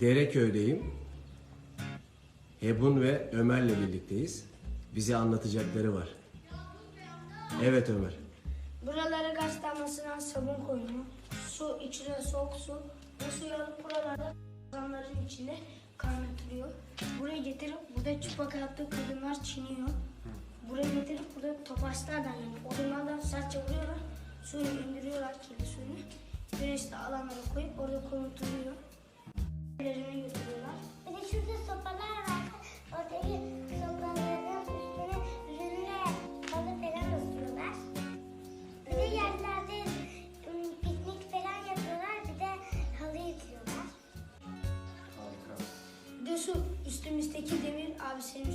Dereköy'deyim. Hebun ve Ömer'le birlikteyiz. Bize anlatacakları var. Evet Ömer. Buralara gaz damlasına sabun koyuyor. Su içine soğuk su. Bu suyu alıp buralarda kazanların içinde kaynatılıyor. Buraya getirip burada çıplak ayakta kadınlar çiniyor. Buraya getirip burada topaçlardan yani odunlardan sertçe vuruyorlar. Suyu indiriyorlar kirli suyunu. Güneşli alanlara koyup orada kurutuluyor. Üstümüzdeki demir, abi senin